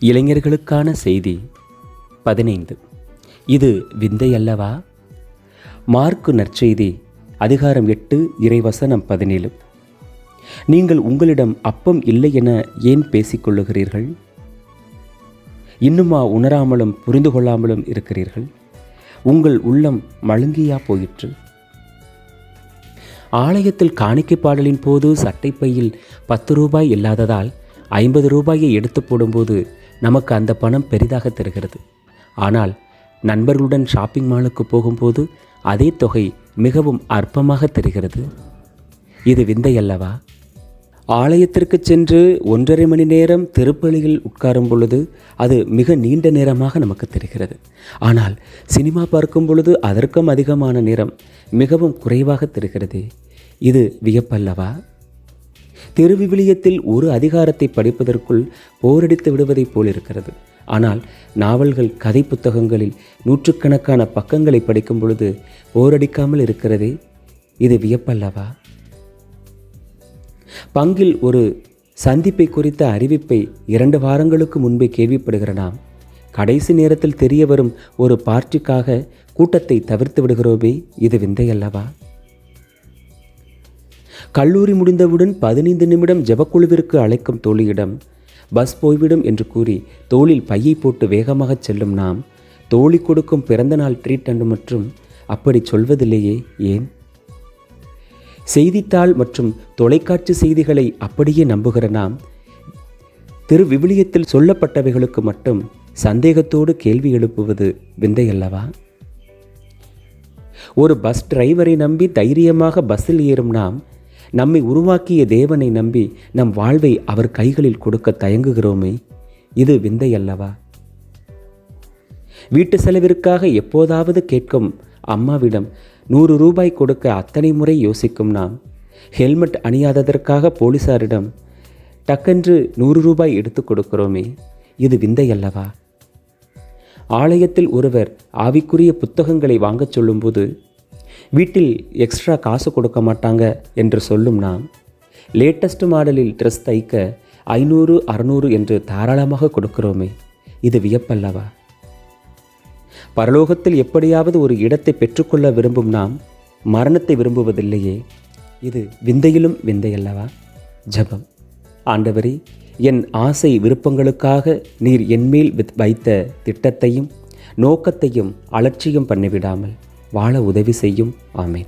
இளைஞர்களுக்கான செய்தி பதினைந்து. இது விந்தை அல்லவா மார்க்கு நற்செய்தி அதிகாரம் எட்டு இறைவசனம் பதினேழு. நீங்கள் உங்களிடம் அப்பம் இல்லை என ஏன் பேசிக்கொள்ளுகிறீர்கள் இன்னுமா உணராமலும் புரிந்து கொள்ளாமலும் இருக்கிறீர்கள்? உங்கள் உள்ளம் மழுங்கியா போயிற்று? ஆலயத்தில் காணிக்கை பாடலின் போது சட்டைப்பையில் பத்து ரூபாய் இல்லாததால் ஐம்பது ரூபாயை எடுத்து போடும்போது நமக்கு அந்த பணம் பெரிதாக தெரிகிறது. ஆனால் நண்பர்களுடன் ஷாப்பிங் மாலுக்கு போகும்போது அதே தொகை மிகவும் அற்பமாக தெரிகிறது. இது விந்தை அல்லவா? ஆலயத்திற்கு சென்று ஒன்றரை மணி நேரம் திருப்பலியில் உட்காரும் பொழுது அது மிக நீண்ட நேரமாக நமக்கு தெரிகிறது. ஆனால் சினிமா பார்க்கும் பொழுது அதற்கும் அதிகமான நேரம் மிகவும் குறைவாக தெரிகிறது. இது வியப்பல்லவா? திருவிவிலியத்தில் ஒரு அதிகாரத்தை படிப்பதற்குள் போரடித்து விடுவதைப் போல் இருக்கிறது ஆனால் நாவல்கள் கதை புத்தகங்களில் நூற்றுக்கணக்கான பக்கங்களை படிக்கும் பொழுது போரடிக்காமல் இருக்கிறதே இது வியப்பல்லவா? பங்கில் ஒரு சந்திப்பை குறித்த அறிவிப்பை இரண்டு வாரங்களுக்கு முன்பே கேள்விப்படுகிற நாம் கடைசி நேரத்தில் தெரிய வரும் ஒரு பார்ட்டிக்காக கூட்டத்தை தவிர்த்து விடுகிறோமே இது விந்தையல்லவா? கல்லூரி முடிந்தவுடன் பதினைந்து நிமிடம் ஜெபக்குழுவிற்கு அழைக்கும் தோழியிடம் பஸ் போய்விடும் என்று கூறி தோளில் பையை போட்டு வேகமாக செல்லும் நாம் தோழி கொடுக்கும் பிறந்தநாள் ட்ரீட் அன்று மற்றும் அப்படி சொல்வதில்லையே ஏன்? செய்தித்தாள் மற்றும் தொலைக்காட்சி செய்திகளை அப்படியே நம்புகிற நாம் திரு விவிலியத்தில் சொல்லப்பட்டவைகளுக்கு மட்டும் சந்தேகத்தோடு கேள்வி எழுப்புவது விந்தையல்லவா? ஒரு பஸ் டிரைவரை நம்பி தைரியமாக பஸ்ஸில் ஏறும் நாம் நம்மை உருவாக்கிய தேவனை நம்பி நம் வாழ்வை அவர் கைகளில் கொடுக்க தயங்குகிறோமே இது விந்தை அல்லவா வீட்டு செலவிற்காக எப்போதாவது கேட்கும் அம்மாவிடம் நூறு ரூபாய் கொடுக்க அத்தனை முறை யோசிக்கும் நாம். ஹெல்மெட் அணியாததற்காக போலீசாரிடம் டக்கென்று நூறு ரூபாய் எடுத்து கொடுக்கிறோமே இது விந்தை அல்லவா ஆலயத்தில் ஒருவர் ஆவிக்குரிய புத்தகங்களை வாங்கச் சொல்லும்போது வீட்டில் எக்ஸ்ட்ரா காசு கொடுக்க மாட்டாங்க என்று சொல்லும் நாம் லேட்டஸ்ட் மாடலில் ட்ரெஸ் தைக்க ஐநூறு அறநூறு என்று தாராளமாக கொடுக்கிறோமே இது வியப்பல்லவா? பரலோகத்தில் எப்படியாவது ஒரு இடத்தை பெற்றுக்கொள்ள விரும்பும் நாம் மரணத்தை விரும்புவதில்லையே இது விந்தையிலும் விந்தையல்லவா? ஜபம். ஆண்டவரே என் ஆசை விருப்பங்களுக்காக நீர் என்மேல் வைத்த திட்டத்தையும் நோக்கத்தையும் அலட்சியம் பண்ணிவிடாமல் வாழ உதவி செய்யும். ஆமேன்.